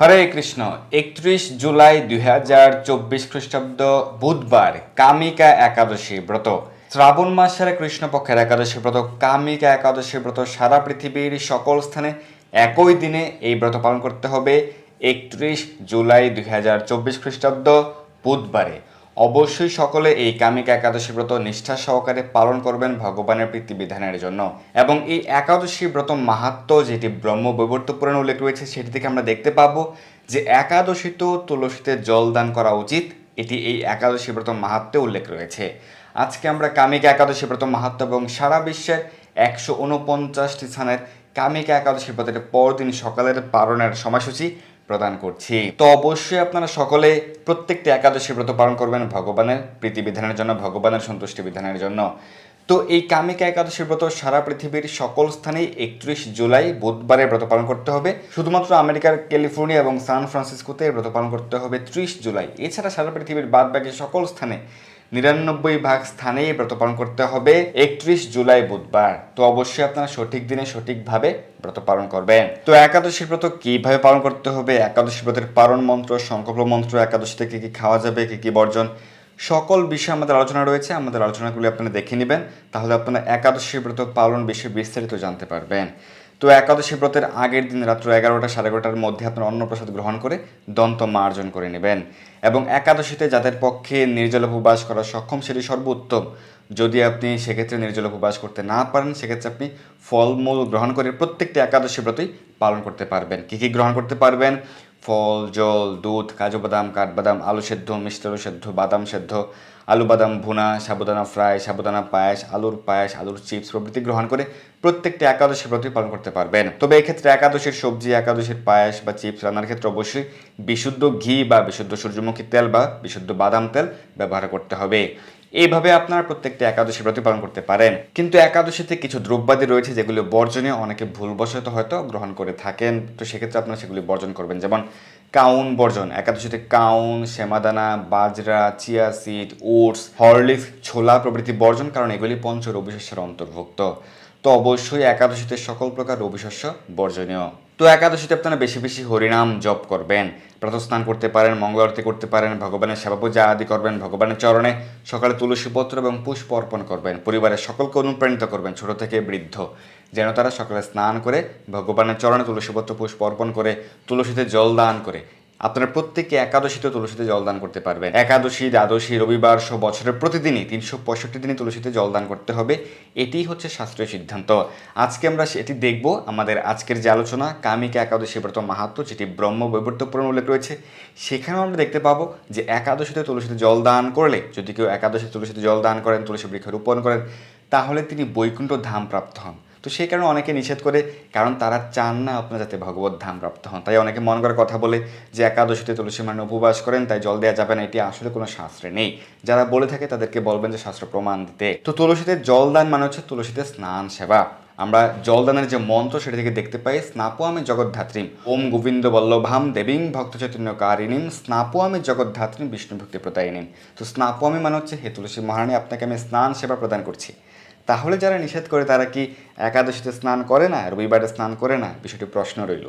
হরে কৃষ্ণ, একত্রিশ জুলাই দুই হাজার চব্বিশ খ্রিস্টাব্দ বুধবার, কামিকা একাদশী ব্রত। শ্রাবণ মাসের কৃষ্ণপক্ষের একাদশী ব্রত, কামিকা একাদশী ব্রত সারা পৃথিবীর সকল স্থানে একই দিনে এই ব্রত পালন করতে হবে, একত্রিশ জুলাই দুই হাজার চব্বিশ খ্রিস্টাব্দ বুধবারে। অবশ্যই সকলে এই কামিকা একাদশী ব্রত নিষ্ঠা সহকারে পালন করবেন ভগবানের প্রীতি বিধানের জন্য। এবং এই একাদশী ব্রত মাহাত্ম যেটি ব্রহ্ম বৈবর্ত পুরাণে উল্লেখ রয়েছে, সেটি থেকে আমরা দেখতে পাবো যে একাদশী তো তুলসীতে জল দান করা উচিত, এটি এই একাদশী ব্রত মাহাত্মে উল্লেখ রয়েছে। আজকে আমরা কামিকা একাদশী ব্রত মাহাত্ম এবং সারা বিশ্বের একশো উনপঞ্চাশটি স্থানের কামিকা একাদশী ব্রতের পরদিন সকালের পালনের সময়সূচি করছি। তো অবশ্যই আপনারা সকলে প্রত্যেকটি একাদশী ব্রত পালন করবেন ভগবানের প্রীতি বিধানের জন্য, ভগবানের সন্তুষ্টি বিধানের জন্য। তো এই কামিকা একাদশী ব্রত সারা পৃথিবীর সকল স্থানেই একত্রিশ জুলাই বুধবারে ব্রত পালন করতে হবে। শুধুমাত্র আমেরিকার ক্যালিফোর্নিয়া এবং সান ফ্রান্সিসকোতে ব্রত পালন করতে হবে ত্রিশ জুলাই। এছাড়া সারা পৃথিবীর বাদ বাকি সকল স্থানে নিরানব্বই ভাগ স্থানে ব্রত পালন করতে হবে, একত্রিশ জুলাই বুধবার। তো অবশ্যই আপনারা সঠিক দিনে সঠিকভাবে ব্রত পালন করবেন। তো একাদশী ব্রত কীভাবে পালন করতে হবে? একাদশী ব্রতের পালন মন্ত্র, সংকল্প মন্ত্র একাদশীতে কি কি খাওয়া যাবে, কি কি বর্জন, সকল বিষয়ে আমাদের আলোচনা রয়েছে। আমাদের আলোচনাগুলি আপনারা দেখে নেবেন। তাহলে আপনারা একাদশী ব্রত পালন বিষয়ে বিস্তারিত জানতে পারবেন। তো একাদশী ব্রতের আগের দিন রাত্র এগারোটা সাড়ে এগারোটার মধ্যে আপনারা অন্নপ্রসাদ গ্রহণ করে দন্ত মার্জন করে নেবেন। এবং একাদশীতে যাদের পক্ষে নির্জল উপবাস করা সক্ষম, সেটি সর্বোত্তম। যদি আপনি সেক্ষেত্রে নির্জল উপবাস করতে না পারেন, সেক্ষেত্রে আপনি ফলমূল গ্রহণ করে প্রত্যেকটি একাদশী ব্রতই পালন করতে পারবেন। কী কী গ্রহণ করতে পারবেন? ফল, জল, দুধ, কাজু বাদাম, কাঠবাদাম, আলু সেদ্ধ মিষ্টি আলু সেদ্ধ, বাদাম সেদ্ধ আলু, বাদাম, ভুনা সাবুদানা ফ্রাই সাবুদানা পায়েস, আলুর পায়েস, আলুর চিপস প্রভৃতি গ্রহণ করে প্রত্যেকটি একাদশী ব্রতই পালন করতে পারবেন। তবে এক্ষেত্রে একাদশীর সবজি, একাদশীর পায়েস বা চিপস রান্নার ক্ষেত্রে অবশ্যই বিশুদ্ধ ঘি বা বিশুদ্ধ সূর্যমুখী তেল বা বিশুদ্ধ বাদাম তেল ব্যবহার করতে হবে। এইভাবে আপনারা প্রত্যেকটি একাদশী ব্রত পালন করতে পারেন। কিন্তু একাদশীতে কিছু দ্রব্যাদি রয়েছে যেগুলি বর্জনীয়, অনেকে ভুলবশত হয়তো গ্রহণ করে থাকেন। তো সেক্ষেত্রে আপনারা সেগুলি বর্জন করবেন। যেমন কাউন বর্জন একাদশীতে কাউন, শ্যামাদানা, বাজরা, চিয়া সিড, ওটস, হরলিক্স, ছোলা প্রভৃতি বর্জন কারণ এগুলি পঞ্চ রবিশস্যের অন্তর্ভুক্ত। তো অবশ্যই একাদশীতে সকল প্রকার রবিশস্য বর্জনীয়। তো একাদশীতে আপনারা বেশি বেশি হরিনাম জপ করবেন, প্রাতস্নান করতে পারেন, মঙ্গল আরতি করতে পারেন, ভগবানের সেবা পূজা আদি করবেন, ভগবানের চরণে সকালে তুলসী পত্র এবং পুষ্প অর্পণ করবেন, পরিবারের সকলকে অনুপ্রাণিত করবেন ছোট থেকে বৃদ্ধ, যেন তারা সকালে স্নান করে ভগবানের চরণে তুলসীপত্র পুষ্প অর্পণ করে তুলসীতে জল দান করে। আপনারা প্রত্যেকে একাদশীতে তুলসীতে জলদান করতে পারবেন একাদশী, দ্বাদশী, রবিবার সহ বছরের প্রতিদিনই তিনশো পঁয়ষট্টি দিনই তুলসীতে জলদান করতে হবে। এটিই হচ্ছে শাস্ত্রীয় সিদ্ধান্ত। আজকে আমরা সেটি দেখব। আমাদের আজকের যে আলোচনা, কামিকা একাদশী ব্রত মাহাত্ম, যেটি ব্রহ্ম বৈবর্ত উল্লেখ রয়েছে, সেখানেও আমরা দেখতে পাবো যে একাদশীতে তুলসীতে জল দান করলে, যদি কেউ একাদশী তুলসীতে জল দান করেন, তুলসী বৃক্ষ রোপণ করেন, তাহলে তিনি বৈকুণ্ঠ ধাম প্রাপ্ত হন। তো সেই কারণে অনেকে নিষেধ করে, কারণ তারা চান না আপনার যাতে ভগবত ধাম প্রাপ্ত হন। তাই অনেকে মন করার কথা বলে যে একাদশীতে তুলসী মানে উপবাস করেন, তাই জল দেওয়া যাবে না, এটি আসলে কোনো শাস্ত্রে নেই। যারা বলে থাকে তাদেরকে বলবেন যে শাস্ত্র প্রমাণ দিতে। তো তুলসীতে জল দান মানে হচ্ছে তুলসীতে স্নান সেবা। আমরা জলদানের যে মন্ত্র সেটা থেকে দেখতে পাই, স্নাপো আমি জগদ্ধাত্রীম। ওম গোবিন্দ বল্লভাম দেবীং ভক্ত চৈতন্য কারিণীম স্নাপো আমি জগদ্ধাত্রীম বিষ্ণু ভক্তি প্রদায়িনীম। তো স্নাপো আমি মানে হচ্ছে, হে তুলসী মহারানী, আপনাকে আমি স্নান সেবা প্রদান করছি। তাহলে যারা নিষেধ করে তারা কি একাদশীতে স্নান করে না, রবিবারে স্নান করে না? বিষয়টি প্রশ্ন রইল।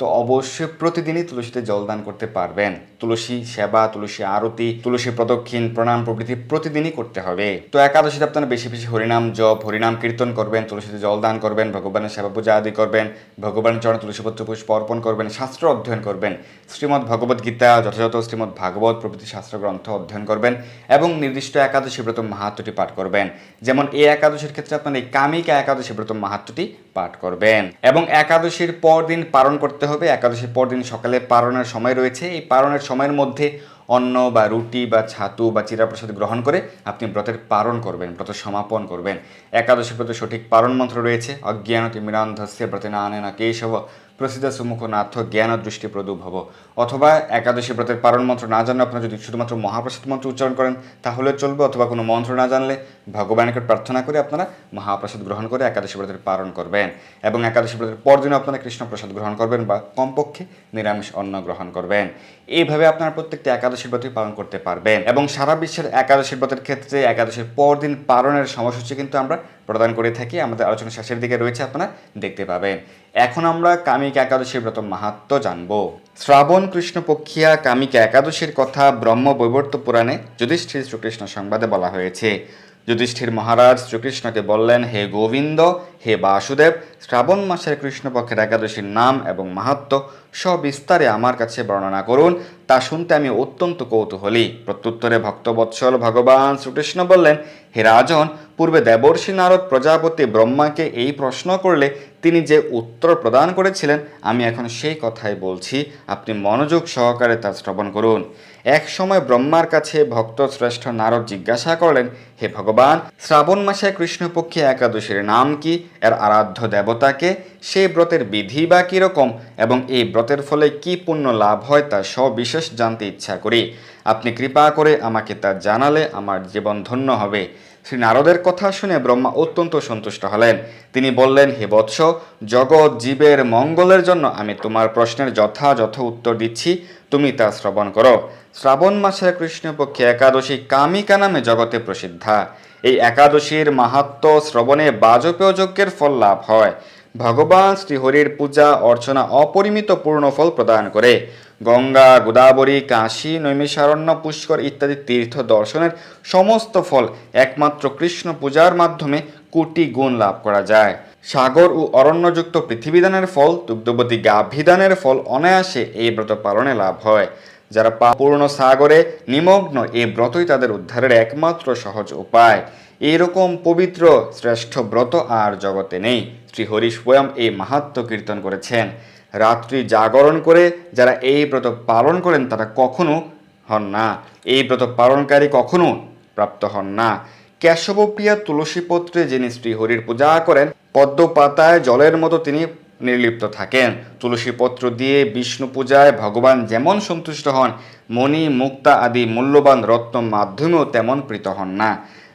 তো অবশ্যই প্রতিদিনই তুলসীতে জলদান করতে পারবেন। তুলসী সেবা, তুলসী আরতি, তুলসী প্রদক্ষিণ, প্রণাম প্রভৃতি প্রতিদিনই করতে হবে। তো একাদশীতে আপনারা বেশি বেশি হরিনাম জপ, হরিনাম কীর্তন করবেন, তুলসীতে জলদান করবেন, ভগবানের সেবা পূজা আদি করবেন, ভগবানের চরণে তুলসীপত্র পুষ্প অর্পণ করবেন, শাস্ত্র অধ্যয়ন করবেন, শ্রীমদ্ ভগবদ গীতা, যথাযথ শ্রীমদ্ ভাগবত প্রভৃতি শাস্ত্র গ্রন্থ অধ্যয়ন করবেন এবং নির্দিষ্ট একাদশী ব্রত মাহাত্মটি পাঠ করবেন। যেমন এই একাদশীর ক্ষেত্রে আপনার এই কামিকা একাদশী ব্রত মাহাত্মটি পাঠ করবেন। এবং একাদশীর পর দিন পালন করতে হবে। একাদশীর পরদিন সকালে পারণের সময় রয়েছে। এই পারণের সময়ের মধ্যে অন্ন বা রুটি বা ছাতু বা চিরাপ্রসাদ গ্রহণ করে আপনি ব্রতের পারণ করবেন ব্রত সমাপন করবেন। একাদশী ব্রত সঠিক পারণ মন্ত্র রয়েছে। অজ্ঞান তিমিরান্ধস্য ব্রতে না আনে না কেশব প্রসিদ্ধ সুমুখ নাথ জ্ঞান দৃষ্টি প্রদুভব অথবা একাদশী ব্রতের পারণ মন্ত্র না জানলে আপনারা যদি শুধুমাত্র মহাপ্রসাদ মন্ত্র উচ্চারণ করেন, তাহলে চলবে। অথবা কোনো মন্ত্র না জানলে ভগবানকে প্রার্থনা করে আপনারা মহাপ্রসাদ গ্রহণ করে একাদশী ব্রতের পালন করবেন। এবং একাদশী ব্রতের পরদিনও আপনারা কৃষ্ণ প্রসাদ গ্রহণ করবেন বা কমপক্ষে নিরামিষ অন্ন গ্রহণ করবেন। এইভাবে আপনারা প্রত্যেকটি একাদশী ব্রতই পালন করতে পারবেন। এবং সারা বিশ্বের একাদশী ব্রতের ক্ষেত্রে একাদশীর পরদিন পালনের সময়সূচি কিন্তু আমরা প্রদান করে থাকি। আমাদের আলোচনা শেষের দিকে রয়েছে, আপনারা দেখতে পাবেন। এখন আমরা কামিকা একাদশীর ব্রত মাহাত্ম জানব। শ্রাবণ কৃষ্ণপক্ষিয়া কামিকা একাদশীর কথা ব্রহ্ম বৈবর্ত পুরাণে যুধিষ্ঠির শ্রীকৃষ্ণ সংবাদে বলা হয়েছে। যুধিষ্ঠির মহারাজ শ্রীকৃষ্ণকে বললেন, হে গোবিন্দ, হে বাসুদেব, শ্রাবণ মাসের কৃষ্ণপক্ষের একাদশীর নাম এবং মাহাত্ম সবিস্তারে আমার কাছে বর্ণনা করুন। তা শুনতে আমি অত্যন্ত কৌতূহলী। প্রত্যুত্তরে ভক্তবৎসল ভগবান শ্রীকৃষ্ণ বললেন, হে রাজন, পূর্বে দেবর্ষি নারদ প্রজাপতি ব্রহ্মাকে এই প্রশ্ন করলে তিনি যে উত্তর প্রদান করেছিলেন, আমি এখন সেই কথাই বলছি। আপনি মনোযোগ সহকারে তা শ্রবণ করুন। এক সময় ব্রহ্মার কাছে ভক্ত শ্রেষ্ঠ নারদ জিজ্ঞাসা করলেন, হে ভগবান, শ্রাবণ মাসে কৃষ্ণপক্ষে একাদশীর নাম কি? এর আরাধ্য দেবতাকে সেই ব্রতের বিধি বা কীরকম? এবং এই ব্রতের ফলে কি পুণ্য লাভ হয় তা সবিশেষ জানতে ইচ্ছা করি। আপনি কৃপা করে আমাকে তা জানালে আমার জীবন ধন্য হবে। শ্রী নারদের কথা শুনে ব্রহ্মা অত্যন্ত সন্তুষ্ট হলেন। তিনি বললেন, হে বৎস, জগৎ জীবের মঙ্গলের জন্য আমি তোমার প্রশ্নের যথাযথ উত্তর দিচ্ছি। তুমি তা শ্রবণ করো। শ্রাবণ মাসের কৃষ্ণপক্ষে একাদশী কামিকা নামে জগতে প্রসিদ্ধা। এই একাদশীর মাহাত্ম শ্রবণে বাজপেয় যজ্ঞের ফল লাভ হয়। ভগবান শ্রীহরির পূজা, অর্চনা, অপরিমিত পূর্ণ ফল প্রদান করে। গঙ্গা, গোদাবরী, কাশী, নৈমিষারণ্য, পুষ্কর ইত্যাদি তীর্থ দর্শনের সমস্ত ফল একমাত্র কৃষ্ণ পূজার মাধ্যমে কোটি গুণ লাভ করা যায়। সাগর ও অরণ্যযুক্ত পৃথিবীদানের ফল, দুগ্ধবতী গাভিদানের ফল অনায়াসে এই ব্রত পালনে লাভ হয়। যারা পূর্ণ সাগরে নিমগ্ন, এই ব্রতই তাদের উদ্ধারের একমাত্র সহজ উপায়। এরকম পবিত্র, শ্রেষ্ঠ ব্রত আর জগতে নেই। শ্রীহরি স্বয়ং এই মাহাত্ম কীর্তন করেছেন। রাত্রি জাগরণ করে যারা এই ব্রত পালন করেন, তারা কখনো হন না। এই ব্রত পালনকারী কখনো প্রাপ্ত হন না। কেশবপ্রিয়া তুলসীপত্রে যিনি শ্রীহরির পূজা করেন পদ্ম পাতায় জলের মতো তিনি নির্লিপ্ত থাকেন। তুলসী পত্র দিয়ে বিষ্ণু পূজায় ভগবান যেমন সন্তুষ্ট হন, মণি, মুক্তা আদি মূল্যবান রত্ন মাধ্যমেও তেমন প্রীত হন না।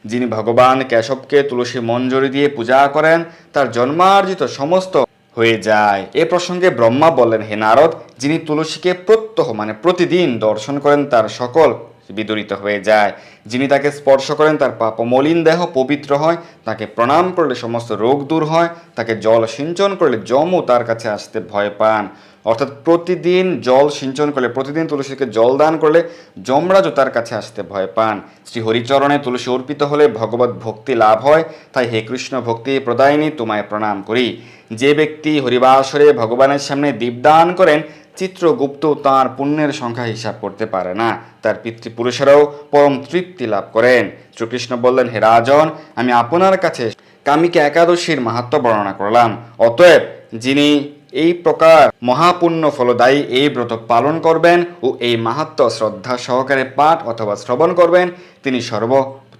যিনি ভগবান কেশবকে তুলসী মঞ্জরি দিয়ে পূজা করেন, তার জন্মার্জিত সমস্ত হয়ে যায়। এ প্রসঙ্গে ব্রহ্মা বললেন, হে নারদ, যিনি তুলসীকে প্রত্যহ মানে প্রতিদিন দর্শন করেন, তার সকল বিদরিত হয়ে যায়। যিনি তাকে স্পর্শ করেন, তার পাপ মলিন দেহ পবিত্র হয়, তাকে প্রণাম করলে সমস্ত রোগ দূর হয়, তাকে জল সিঞ্চন করলে যমও তার কাছে আসতে ভয় পান। অর্থাৎ প্রতিদিন জল সিঞ্চন করলে, প্রতিদিন তুলসীকে জল দান করলে যমরাজও তার কাছে আসতে ভয় পান। শ্রী হরিচরণে তুলসী অর্পিত হলে ভগবত ভক্তি লাভ হয়। তাই হে কৃষ্ণ ভক্তি প্রদায়িনী, তোমায় প্রণাম করি। যে ব্যক্তি হরিবাসরে ভগবানের সামনে দীপদান করেন, চিত্রগুপ্ত তাঁর পুণ্যের সংখ্যা হিসাব করতে পারে না। তার পিতৃপুরুষেরাও পরম তৃপ্তি লাভ করেন। শ্রীকৃষ্ণ বললেন, হে রাজন, আমি আপনার কাছে কামিকে একাদশীর মাহাত্ম বর্ণনা করলাম। অতএব যিনি এই প্রকার মহাপুণ্য ফলদায়ী এই ব্রত পালন করবেন ও এই মাহাত্ম শ্রদ্ধা সহকারে পাঠ অথবা শ্রবণ করবেন, তিনি সর্ব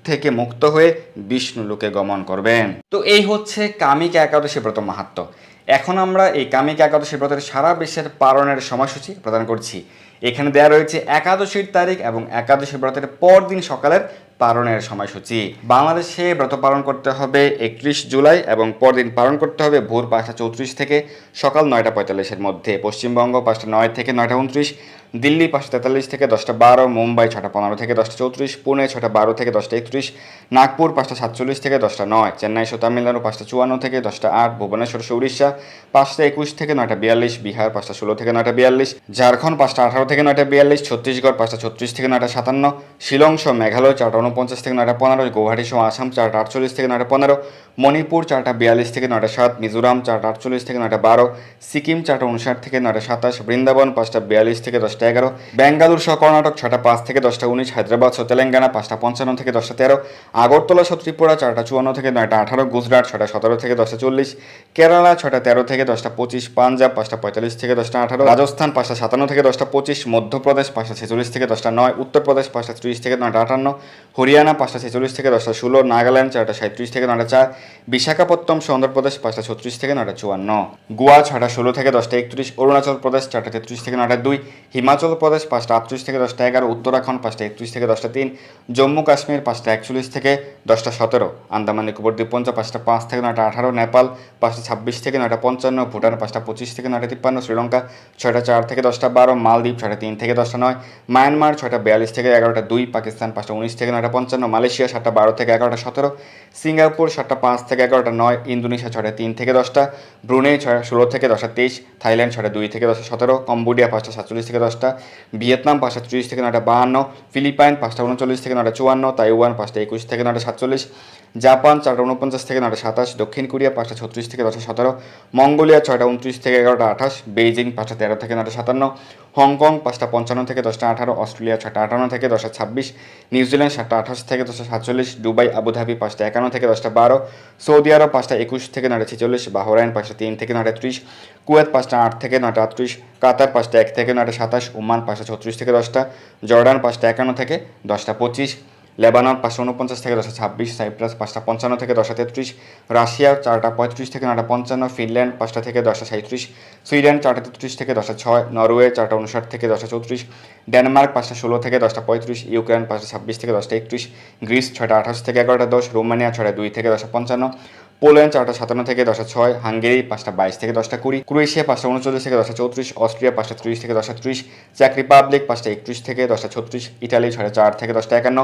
থেকে মুক্ত হয়ে বিষ্ণু লোকে গমন করবেন। তো এই হচ্ছে কামিকা একাদশী ব্রত মাহাত্ম। এখন আমরা এই কামিকা একাদশী ব্রতের সারা বিশ্বের পালনের সময়সূচি প্রদান করছি। এখানে দেওয়া রয়েছে একাদশীর তারিখ এবং একাদশী ব্রতের পরদিন সকালের পালনের সময়সূচি। বাংলাদেশে ব্রত পালন করতে হবে একত্রিশ জুলাই এবং পরদিন পালন করতে হবে ভোর পাঁচটা চৌত্রিশ থেকে সকাল নয়টা পঁয়তাল্লিশের মধ্যে। পশ্চিমবঙ্গ পাঁচটা নয় থেকে নয়টা উনত্রিশ। দিল্লি পাঁচটা তেতাল্লিশ থেকে দশটা বারো, মুম্বাই ছটা পনেরো থেকে দশটা চৌত্রিশ, পুনে ছটা বারো থেকে দশটা একত্রিশ, নাগপুর পাঁচটা সাতচল্লিশ থেকে দশটা নয়, চেন্নাই সো তামিলনাড়ু পাঁচটা চুয়ান্ন থেকে দশটা আট, ভুবনেশ্বর উড়িষ্যা পাঁচটা একুশ থেকে নয়টা বিয়াল্লিশ, বিহার পাঁচটা ষোলো থেকে নয়টা বিয়াল্লিশ, ঝাড়খণ্ড পাঁচটা আঠারো থেকে নয়টা বিয়াল্লিশ, ছত্তিশগড় পাঁচটা ছত্রিশ থেকে নয়টা সাতান্ন, শিলং সহ মেঘালয় চারটা উনপঞ্চাশ থেকে নয়টা পনেরো, গৌহাটি সহ আসাম চারটা আটচল্লিশ থেকে নয়টা পনেরো, মণিপুর চারটা বিয়াল্লিশ থেকে নয়টা সাত, মিজোরাম চারটা আটচল্লিশ থেকে নয়টা বারো, সিকিম চারটা উনষাট থেকে নয়টা সাতাশ, বৃন্দাবন পাঁচটা বিয়াল্লিশ থেকে দশটা এগারো, বেঙ্গালুর সহ কর্ণাটক ছটা পাঁচ থেকে দশটা উনিশ, হায়দ্রাবাদ সহ তেলেঙ্গানা পাঁচটা পঞ্চান্ন থেকে দশটা তেরো, আগরতলা সহ ত্রিপুরা চারটা চুয়ান্ন থেকে নয়টা আঠারো, গুজরাট ছটা সতেরো থেকে দশটা চল্লিশ, কেরালা ছটা তেরো থেকে দশটা পঁচিশ, পাঞ্জাব পাঁচটা পঁয়তাল্লিশ থেকে দশটা আঠারো, রাজস্থান পাঁচটা সাতান্ন থেকে দশটা পঁচিশ, মধ্যপ্রদেশ পাঁচটা ছেচল্লিশ থেকে দশটা নয়, উত্তরপ্রদেশ পাঁচটা ত্রিশ থেকে নয়টা আটান্ন, হরিয়ানা পাঁচটা ছেচল্লিশ থেকে দশটা ষোলো, নাগাল্যান্ড চারটা সাঁত্রিশ থেকে নয়টা চার বিশাখাপত্তম সহ অন্ধ্রপ্রদেশ পাঁচটা ছত্রিশ থেকে নয়টা চুয়ান্ন, গোয়া ছটা ষোলো থেকে দশটা একত্রিশ, অরুণাচল প্রদেশ চারটা তেত্রিশ থেকে নয়টা দুই, হিমা হিমাচল প্রদেশ পাঁচটা আটত্রিশ থেকে দশটা এগারো, উত্তরাখণ্ড পাঁচটা একত্রিশ থেকে দশটা তিন, জম্মু কাশ্মীর পাঁচটা একচল্লিশ থেকে দশটা সতেরো, আন্দামান নিকোবর দ্বীপপুঞ্জ পাঁচটা পাঁচ থেকে নয়টা আঠারো, নেপাল পাঁচটা ছাব্বিশ থেকে নয়টা পঞ্চান্ন, ভুটান পাঁচটা পঁচিশ থেকে নয়টা তিপ্পান্ন, শ্রীলঙ্কা ছয়টা চার থেকে দশটা বারো, মালদ্বীপ ছয়টা তিন থেকে দশটা নয়, মায়ানমার ছয়টা বিয়াল্লিশ থেকে এগারোটা দুই, পাকিস্তান পাঁচটা উনিশ থেকে নয়টা পঞ্চান্ন, মালয়েশিয়া সাতটা বারো থেকে এগারোটা সতেরো, সিঙ্গাপুর সাতটা পাঁচ থেকে এগারোটা নয়, ইন্দোনেশিয়া ছয়টা তিন থেকে দশটা, ব্রুনেই ছয় ষোলো থেকে দশটা তেইশ, থাইল্যান্ড ছয়টা দুই থেকে দশটা সতেরো, কম্বোডিয়া পাঁচটা সাতচল্লিশ থেকে দশটা ভিয়েতনাম পাঁচটা ত্রিশ থেকে নয়টা বাহান্ন, ফিলিপাইন পাঁচটা উনচল্লিশ থেকে নয়টা চুয়ান্ন, তাইওয়ান পাঁচটা একুশ থেকে নয়টা সাতচল্লিশ জাপান চারটা উনপঞ্চাশ থেকে নয়টা সাতাশ, দক্ষিণ কোরিয়া পাঁচটা ছত্রিশ থেকে দশটা সতেরো, মঙ্গোলিয়া ছয়টা উনত্রিশ থেকে এগারোটা আঠাশ, বেইজিং পাঁচটা তেরো থেকে নয়টা সাতান্ন, হংকং পাঁচটা পঞ্চান্ন থেকে দশটা আঠারো, অস্ট্রেলিয়া ছয়টা আটান্ন থেকে দশটা ছাব্বিশ, নিউজিল্যান্ড সাতটা আঠাশ থেকে দশটা সাতচল্লিশ, দুবাই, আবুধাবি পাঁচটা একান্ন থেকে দশটা বারো, সৌদি আরব পাঁচটা একুশ থেকে নয়টা ছেচল্লিশ, বাহরাইন পাঁচটা তিন থেকে নয়টা ত্রিশ, কুয়েত পাঁচটা আট থেকে নয়টা আটত্রিশ, কাতার পাঁচটা এক থেকে নয়টা সাতাশ, ওমান পাঁচটা ছত্রিশ থেকে দশটা, জর্ডান পাঁচটা একান্ন থেকে দশটা পঁচিশ লেবানন পাঁচশো উনপঞ্চাশ থেকে দশটা ছাব্বিশ, সাইপ্রাস পাঁচটা পঞ্চান্ন থেকে দশটা তেত্রিশ, রাশিয়া চারটা পঁয়ত্রিশ থেকে নটা পঞ্চান্ন, ফিনল্যান্ড পাঁচটা থেকে দশটা সাঁত্রিশ সুইডেন চারটা তেত্রিশ থেকে দশটা ছয়, নরওয়ে চারটা উনষাট থেকে দশটা চৌত্রিশ, ডেনমার্ক পাঁচটা ষোলো থেকে দশটা পঁয়ত্রিশ, ইউক্রেন পাঁচটা ছাব্বিশ থেকে দশটা একত্রিশ, গ্রিস ছয়টা আঠাশ থেকে এগারোটা দশ, রোমানিয়া ছয়টা দুই থেকে দশটা পঞ্চান্ন পোল্যান্ড, চারটা সাতান্ন থেকে দশটা ছয়, হাঙ্গেরি পাঁচটা বাইশ থেকে দশটা কুড়ি, ক্রোয়েশিয়া পাঁচটা উনচল্লিশ থেকে দশটা চৌত্রিশ, অস্ট্রিয়া পাঁচটা ত্রিশ থেকে দশটা ত্রিশ, চেক রিপাবলিক পাঁচটা একত্রিশ থেকে দশটা ছত্রিশ, ইটালি ছয়টা চার থেকে দশটা একান্ন,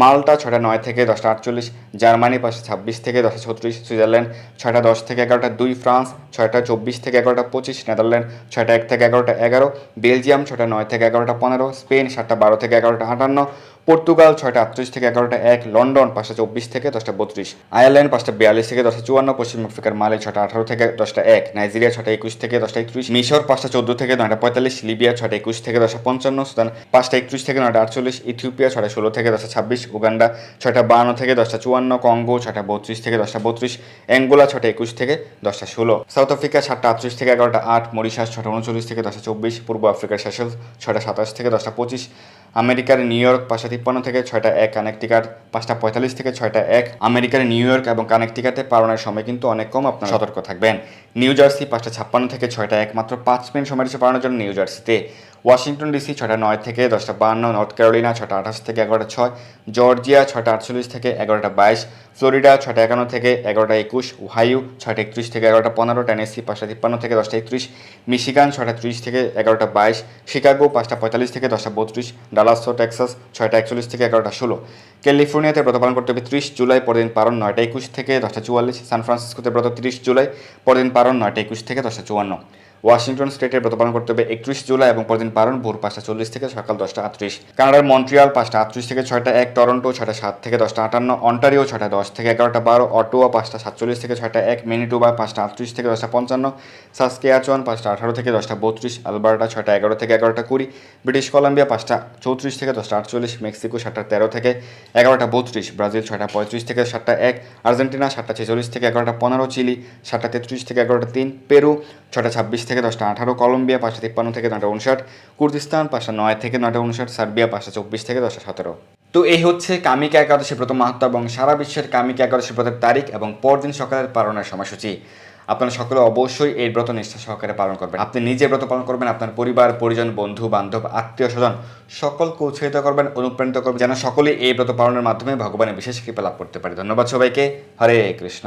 মাল্টা ছয়টা নয় থেকে দশটা আটচল্লিশ, জার্মানি পাঁচটা ছাব্বিশ থেকে দশটা ছত্রিশ, সুইজারল্যান্ড ছয়টা দশ থেকে এগারোটা দুই, ফ্রান্স ছয়টা চব্বিশ থেকে এগারোটা পঁচিশ, নেদারল্যান্ড ছয়টা এক থেকে এগারোটা এগারো, বেলজিয়াম ছয়টা নয় থেকে এগারোটা পনেরো, স্পেন সাতটা বারো থেকে এগারোটা আটান্ন পর্তুগাল ছয়টা আটত্রিশ থেকে এগারোটা এক লন্ডন পাঁচটা চব্বিশ থেকে দশটা বত্রিশ আয়ারল্যান্ড পাঁচটা বিয়াল্লিশ থেকে দশটা চুয়ান্ন পশ্চিম আফ্রিকার মালে ছটা আঠারো থেকে দশটা এক নাইজেরিয়া ছটা একুশ থেকে দশটা একত্রিশ মিশর পাঁচটা চোদ্দ থেকে নয়টা পঁয়তাল্লিশ লিবিয়া ছটা একুশ থেকে দশটা পঞ্চান্ন সুদান পাঁচটা একত্রিশ থেকে নয়টা আটচল্লিশ ইথিওপিয়া ছটা ষোলো থেকে দশটা ছাব্বিশ উগান্ডা ছয়টা বান্ন থেকে দশটা চুয়ান্ন কঙ্গো ছটা বত্রিশ থেকে দশটা বত্রিশ অ্যাঙ্গোলা ছটা একুশ থেকে দশটা ষোলো সাউথ আফ্রিকা সাতটা আটত্রিশ থেকে এগারোটা আট মরিশাস ছটা উনচল্লিশ থেকে দশটা চব্বিশ পূর্ব আফ্রিকার সেশেলস ছটা সাতাশ থেকে দশটা পঁচিশ আমেরিকার নিউ ইয়র্ক পাঁচশো তিপ্পান্ন থেকে ছয়টা এক, কানেকটিকার পাঁচটা পঁয়তাল্লিশ থেকে ছয়টা এক, আমেরিকার নিউ ইয়র্ক এবং কানেকটিকাতে পালনের সময় কিন্তু অনেক কম, আপনার সতর্ক থাকবেন। নিউ জার্সি পাঁচটা ছাপ্পান্ন থেকে ছয়টা একমাত্র পাঁচ মিনিট সময় রয়েছে পালানোর জন্য নিউ জার্সিতে। ওয়াশিংটন ডিসি ছটা নয় থেকে দশটা বান্ন, নর্থ ক্যারোলিনা ছটা আঠাশ থেকে এগারোটা ছয়, জর্জিয়া ছটা আটচল্লিশ থেকে এগারোটা বাইশ, ফ্লোরিডা ছটা একান্ন থেকে এগারোটা একুশ ওহাইউ ছটা একত্রিশ থেকে এগারোটা পনেরো, টেনেসি পাঁচটা তিপ্পান্ন থেকে দশটা একত্রিশ, মিশিগান ছটা ত্রিশ থেকে এগারোটা বাইশ, শিকাগো পাঁচটা পঁয়তাল্লিশ থেকে দশটা বত্রিশ, ডালাসো টেক্সাস ছয়টা একচল্লিশ থেকে এগারোটা ষোলো, ক্যালিফোর্নিয়াতে ব্রত পালন করতে হবে ত্রিশ জুলাই, পরদিন পারণ নয়টা একুশ থেকে দশটা চুয়াল্লিশ, সান ফ্রান্সিসকোতে ব্রত তিরিশ জুলাই, পরদিন পারণ নয়টা একুশ থেকে দশটা চুয়ান্ন। ওয়াশিংটন স্টেটের ব্রত পালন করতে হবে একত্রিশ জুলাই এবং পরদিন পালন ভোর পাঁচটা চল্লিশ থেকে সকাল দশটা আটত্রিশ। কানাডার মন্ট্রিয়াল পাঁচটা আটত্রিশ থেকে ছয়টা এক, টরন্টো ছয়টা সাত থেকে দশটা আটান্ন, অন্টারিও ছয়টা দশ থেকে এগারোটা বারো, অটোয়া পাঁচটা সাতচল্লিশ থেকে ছয়টা এক, মিনিটুবা পাঁচটা আটত্রিশ থেকে দশটা পঞ্চান্ন সাসকেয়াচন পাঁচটা আঠারো থেকে দশটা বত্রিশ, আলবার্টা ছয়টা এগারো থেকে এগারোটা কুড়ি, ব্রিটিশ কলাম্বিয়া পাঁচটা চৌত্রিশ থেকে দশটা আটচল্লিশ, মেক্সিকো সাতটা তেরো থেকে এগারোটা বত্রিশ, ব্রাজিল ছয়টা পঁয়ত্রিশ থেকে সাতটা এক, আর্জেন্টিনা সাতটা ছেচল্লিশ থেকে এগারোটা পনেরো, চিলি সাতটা তেত্রিশ থেকে এগারোটা তিন, পেরু ছটা ছাব্বিশ থেকে দশটা আঠারো, কলম্বিয়া পাঁচটা তিপ্পান্ন থেকে নয়টা উনষাট, কুর্দিস্তান পাঁচটা নয় থেকে নয়টা উনষাট, সার্বিয়া পাঁচটা চব্বিশ থেকে দশটা সতেরো। তো এই হচ্ছে কামিকা একাদশী প্রথম মাহাত্ম এবং সারা বিশ্বের কামিকা একাদশী ব্রতের তারিখ এবং পরদিন সকালের পালনের সময়সূচি। আপনারা সকলে অবশ্যই এই ব্রত নিষ্ঠা সহকারে পালন করবেন। আপনি নিজে ব্রত পালন করবেন, আপনার পরিবার, পরিজন, বন্ধু, বান্ধব, আত্মীয় স্বজন, সকলকে উৎসাহিত করবেন, অনুপ্রাণিত করবেন, যেন সকলেই এই ব্রত পালনের মাধ্যমে ভগবানের বিশেষ কৃপা লাভ করতে পারে। ধন্যবাদ সবাইকে। হরে কৃষ্ণ।